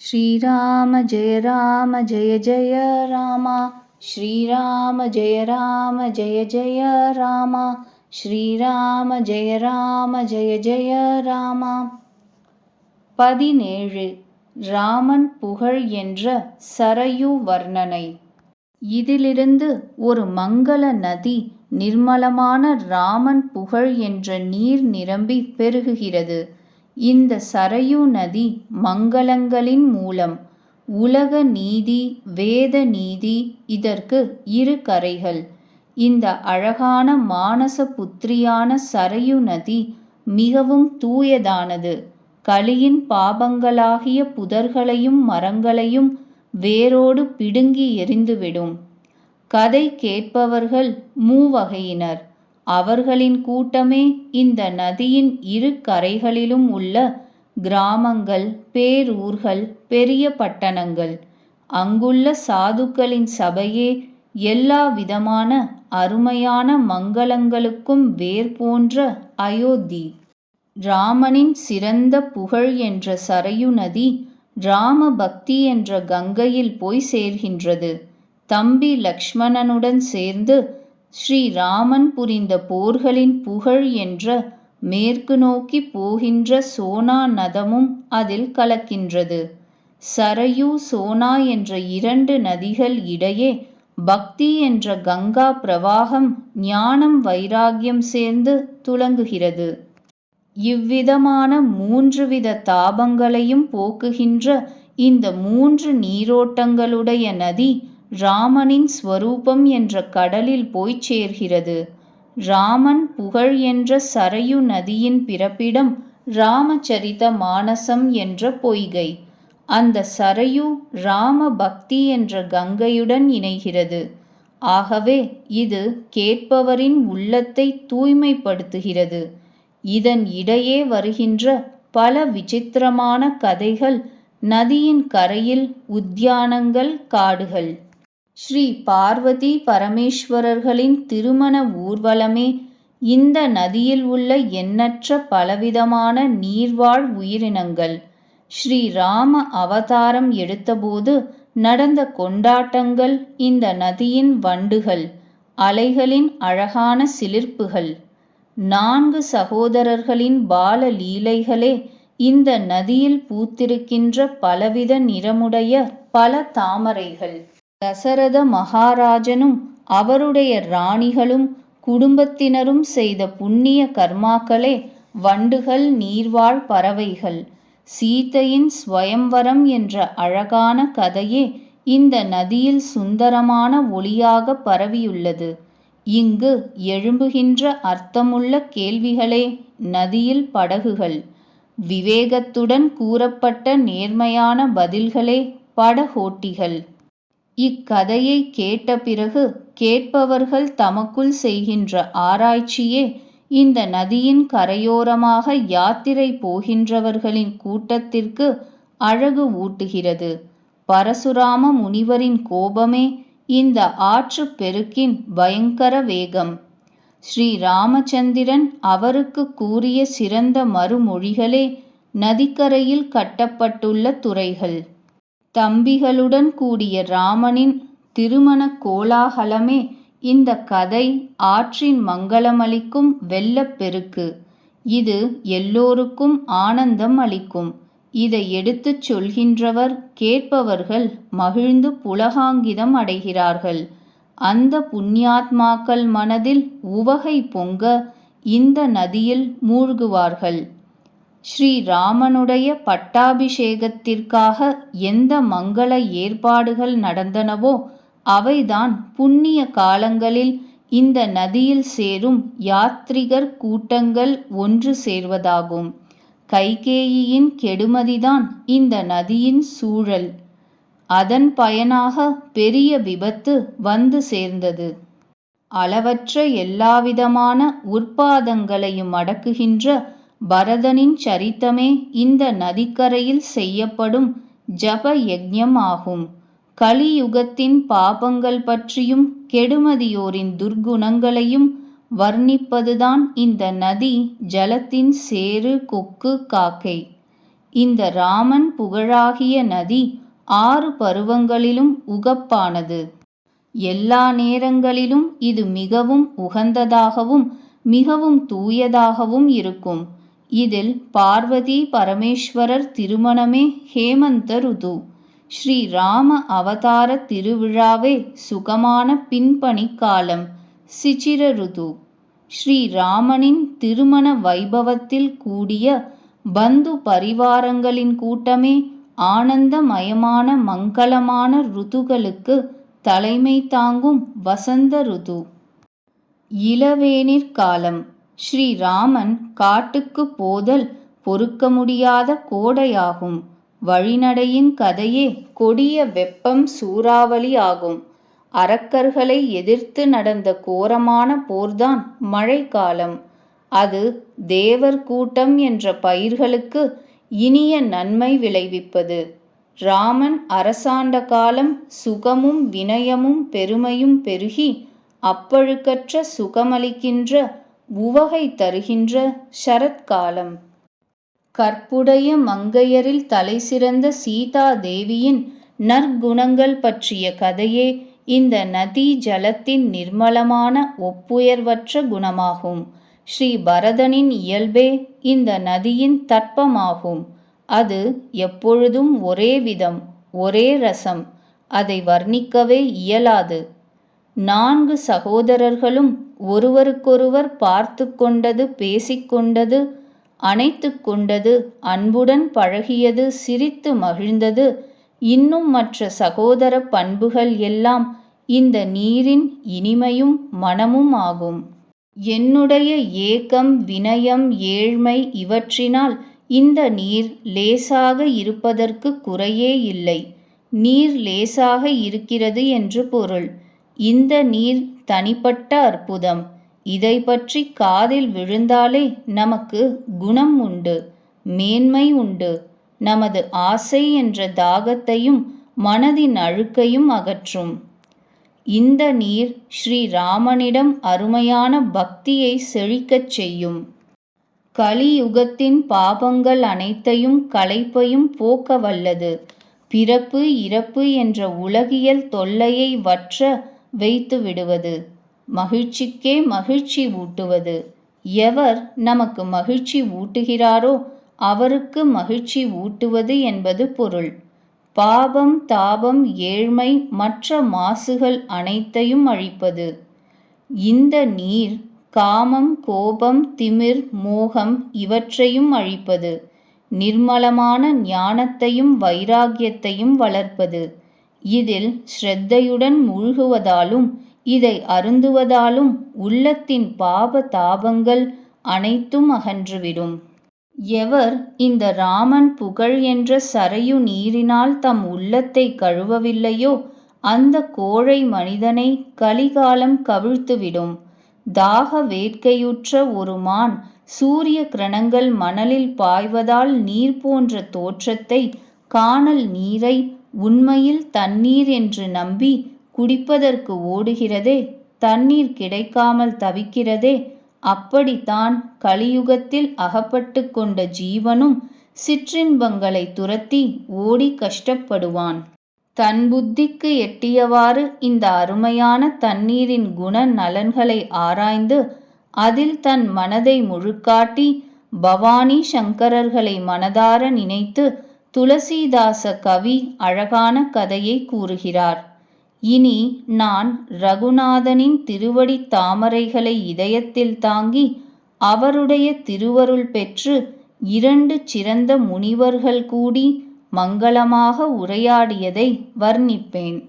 श्रीराम जय राम जय जय राम श्रीराम जय राम जय जय राम ஸ்ரீராம ஜெய ராம ஜெய ஜெய ராமா பதினேழு ராமன் புகழ் என்ற சரையு வர்ணனை இதிலிருந்து ஒரு மங்கள நதி நிர்மலமான ராமன் புகழ் என்ற நீர் நிரம்பி பெருகுகிறது இந்த சரையு நதி மங்களங்களின் மூலம் உலக நீதி வேத நீதி இதற்கு இரு கரைகள். இந்த அழகான மானச புத்திரியான சரையு நதி மிகவும் தூயதானது. கலியின் பாபங்களாகிய புதர்களையும் மரங்களையும் வேரோடு பிடுங்கி எரிந்துவிடும் கதை கேட்பவர்கள் மூவகையினர். அவர்களின் கூட்டமே இந்த நதியின் இரு கரைகளிலும் உள்ள கிராமங்கள் பேரூர்கள் பெரிய பட்டணங்கள். அங்குள்ள சாதுக்களின் சபையே எல்லா விதமான அருமையான மங்களங்களுக்கும் வேர் போன்ற அயோத்தி. ராமனின் சிறந்த புகழ் என்ற சரையு நதி ராம பக்தி என்ற கங்கையில் போய் சேர்கின்றது. தம்பி லக்ஷ்மணனுடன் சேர்ந்து ஸ்ரீராமன் புரிந்த போர்களின் புகழ் என்ற மேற்கு நோக்கி போகின்ற சோனா நதமும் அதில் கலக்கின்றது. சரையு சோனா என்ற இரண்டு நதிகள் இடையே பக்தி என்ற கங்கா பிரவாகம் ஞானம் வைராகியம் சேர்ந்து துலங்குகிறது. இவ்விதமான மூன்று வித தாபங்களையும் போக்குகின்ற இந்த மூன்று நீரோட்டங்களுடைய நதி ராமனின் ஸ்வரூபம் என்ற கடலில் போய்ச் சேர்கிறது. ராமன் புகழ் என்ற சரையு நதியின் பிறப்பிடம் ராமச்சரித மானசம் என்ற பொய்கை. அந்த சரையு ராம பக்தி என்ற கங்கையுடன் இணைகிறது. ஆகவே இது கேட்பவரின் உள்ளத்தை தூய்மைப்படுத்துகிறது. இதன் இடையே வருகின்ற பல விசித்திரமான கதைகள் நதியின் கரையில் உத்தியானங்கள் காடுகள். ஸ்ரீ பார்வதி பரமேஸ்வரர்களின் திருமண ஊர்வலமே இந்த நதியில் உள்ள எண்ணற்ற பலவிதமான நீர்வாழ் உயிரினங்கள் ஸ்ரீ ராம அவதாரம் எடுத்தபோது நடந்த கொண்டாட்டங்கள் இந்த நதியின் வண்டுகள் அலைகளின் அழகான சிலிர்ப்புகள் நான்கு சகோதரர்களின் பால லீலைகளே இந்த நதியில் பூத்திருக்கின்ற பலவித நிறமுடைய பல தாமரைகள். தசரத மகாராஜனும் அவருடைய ராணிகளும் குடும்பத்தினரும் செய்த புண்ணிய கர்மாக்களே வண்டுகள் நீர்வாழ் பறவைகள். சீதையின் ஸ்வயம்வரம் என்ற அழகான கதையே இந்த நதியில் சுந்தரமான ஒளியாக பரவியுள்ளது. இங்கு எழும்புகின்ற அர்த்தமுள்ள கேள்விகளே நதியில் படகுகள். விவேகத்துடன் கூறப்பட்ட நேர்மையான பதில்களே படகோட்டிகள். இக்கதையை கேட்ட பிறகு கேட்பவர்கள் தமக்குள் செய்கின்ற ஆராய்ச்சியே இந்த நதியின் கரையோரமாக யாத்திரை போகின்றவர்களின் கூட்டத்திற்கு அழகு ஊட்டுகிறது. பரசுராம முனிவரின் கோபமே இந்த ஆற்று பெருக்கின் பயங்கர வேகம். ஸ்ரீ ராமச்சந்திரன் அவருக்கு கூறிய சிறந்த மறுமொழிகளே நதிக்கரையில் கட்டப்பட்டுள்ள துறைகள். தம்பிகளுடன் கூடிய ராமனின் திருமண கோலாகலமே இந்த கதை ஆற்றின் மங்களமளிக்கும் வெள்ளப்பெருக்கு இது எல்லோருக்கும் ஆனந்தம் அளிக்கும். இதை எடுத்துச் சொல்கின்றவர் கேட்பவர்கள் மகிழ்ந்து புலகாங்கிதம் அடைகிறார்கள். அந்த புண்ணியாத்மாக்கள் மனதில் உவகை பொங்க இந்த நதியில் மூழ்குவார்கள். ஸ்ரீராமனுடைய பட்டாபிஷேகத்திற்காக எந்த மங்கள ஏற்பாடுகள் நடந்தனவோ அவைதான் புண்ணிய காலங்களில் இந்த நதியில் சேரும் யாத்ரிகர் கூட்டங்கள் ஒன்று சேர்வதாகும். கைகேயியின் கெடுமதிதான் இந்த நதியின் சூழல். அதன் பயனாக பெரிய விபத்து வந்து சேர்ந்தது. அளவற்ற எல்லாவிதமான உற்பாதங்களையும் அடக்குகின்ற பரதனின் சரித்தமே இந்த நதிக்கரையில் செய்யப்படும் ஜப யஜ்யம் ஆகும் கலியுகத்தின் பாபங்கள் பற்றியும் கெடுமதியோரின் துர்குணங்களையும் வர்ணிப்பதுதான் இந்த நதி ஜலத்தின் சேறு கொக்கு காக்கை. இந்த ராமன் புகழாகிய நதி ஆறு பருவங்களிலும் உகப்பானது. எல்லா நேரங்களிலும் இது மிகவும் உகந்ததாகவும் மிகவும் தூயதாகவும் இருக்கும். இதில் பார்வதி பரமேஸ்வரர் திருமணமே ஹேமந்த ருது. ஸ்ரீ ராம அவதார திருவிழாவே சுகமான பின்பணி காலம். சிச்சிர ருது. ஸ்ரீ ராமனின் திருமண வைபவத்தில் கூடிய பந்து பரிவாரங்களின் கூட்டமே ஆனந்தமயமான மங்களமான ருதுகளுக்கு தலைமை தாங்கும் வசந்த ருது. இளவேனிற் காலம். ஸ்ரீராமன் காட்டுக்கு போதல் பொறுக்க முடியாத கோடையாகும். வழிநடையின் கதையே கொடிய வெப்பம் சூறாவளி ஆகும். அரக்கர்களை எதிர்த்து நடந்த கோரமான போர்தான் மழைக்காலம். அது தேவர் கூட்டம் என்ற பயிர்களுக்கு இனிய நன்மை விளைவிப்பது. ராமன் அரசாண்ட காலம் சுகமும் வினயமும் பெருமையும் பெருகி அப்பழுக்கற்ற சுகமளிக்கின்ற உவகை தருகின்ற ஷரத்காலம் கற்புடைய மங்கையரில் தலைசிறந்த சீதா தேவியின் நற்குணங்கள் பற்றிய கதையே இந்த நதி ஜலத்தின் நிர்மலமான ஒப்புயர்வற்ற குணமாகும். ஸ்ரீ பரதனின் இயல்பே இந்த நதியின் தட்பமாகும். அது எப்பொழுதும் ஒரே விதம் ஒரே ரசம். அதை வர்ணிக்கவே இயலாது. நான்கு சகோதரர்களும் ஒருவருக்கொருவர் பார்த்து கொண்டது பேசிக்கொண்டது அணைத்து கொண்டது அன்புடன் பழகியது சிரித்து மகிழ்ந்தது இன்னும் மற்ற சகோதர பண்புகள் எல்லாம் இந்த நீரின் இனிமையும் மனமும் ஆகும். என்னுடைய ஏக்கம் வினயம் ஏழ்மை இவற்றினால் இந்த நீர் லேசாக இருப்பதற்கு குறையே இல்லை. நீர் லேசாக இருக்கிறது என்று பொருள். இந்த நீர் தனிப்பட்ட அற்புதம். இதை பற்றி காதில் விழுந்தாலே நமக்கு குணம் உண்டு மேன்மை உண்டு. நமது ஆசை என்ற தாகத்தையும் மனதின் அழுக்கையும் அகற்றும். இந்த நீர் ஸ்ரீராமனிடம் அருமையான பக்தியை செழிக்கச் செய்யும். கலியுகத்தின் பாபங்கள் அனைத்தையும் களைப்பையும் போக்க வல்லது. பிறப்பு இறப்பு என்ற உலகியல் தொல்லையை வற்ற வைத்து விடுவது. மகிழ்ச்சிக்கே மகிழ்ச்சி ஊட்டுவது. எவர் நமக்கு மகிழ்ச்சி ஊட்டுகிறாரோ அவருக்கு மகிழ்ச்சி ஊட்டுவது என்பது பொருள். பாபம் தாபம் ஏழ்மை மற்ற மாசுகள் அனைத்தையும் அழிப்பது. இந்த நீர் காமம் கோபம் திமிர் மோகம் இவற்றையும் அழிப்பது. நிர்மலமான ஞானத்தையும் வைராகியத்தையும் வளர்ப்பது. இதில் ஸ்ரத்தையுடன் மூழ்குவதாலும் இதை அருந்துவதாலும் உள்ளத்தின் பாப தாபங்கள் அனைத்தும் அகன்றுவிடும். எவர் இந்த ராமன் புகழ் என்ற சரையு நீரினால் தம் உள்ளத்தை கழுவவில்லையோ அந்த கோழை மனிதனை கலிகாலம் கவிழ்த்துவிடும். தாக வேட்கையுற்ற ஒரு மான் சூரிய கிரணங்கள் மணலில் பாய்வதால் நீர் போன்ற தோற்றத்தை காணல் நீரை உண்மையில் தண்ணீர் என்று நம்பி குடிப்பதற்கு ஓடுகிறதே தண்ணீர் கிடைக்காமல் தவிக்கிறதே அப்படித்தான் கலியுகத்தில் அகப்பட்டு கொண்ட ஜீவனும் சிற்றின்பங்களை துரத்தி ஓடி கஷ்டப்படுவான். தன் புத்திக்கு எட்டியவாறு இந்த அருமையான தண்ணீரின் குண நலன்களை ஆராய்ந்து அதில் தன் மனதை முழுக்காட்டி பவானி சங்கரர்களை மனதார நினைத்து துளசிதாச கவி அழகான கதையை கூறுகிறார். இனி நான் ரகுநாதனின் திருவடித் தாமரைகளை இதயத்தில் தாங்கி அவருடைய திருவருள் பெற்று இரண்டு சிறந்த முனிவர்கள் கூடி மங்களமாக உரையாடியதை வர்ணிப்பேன்.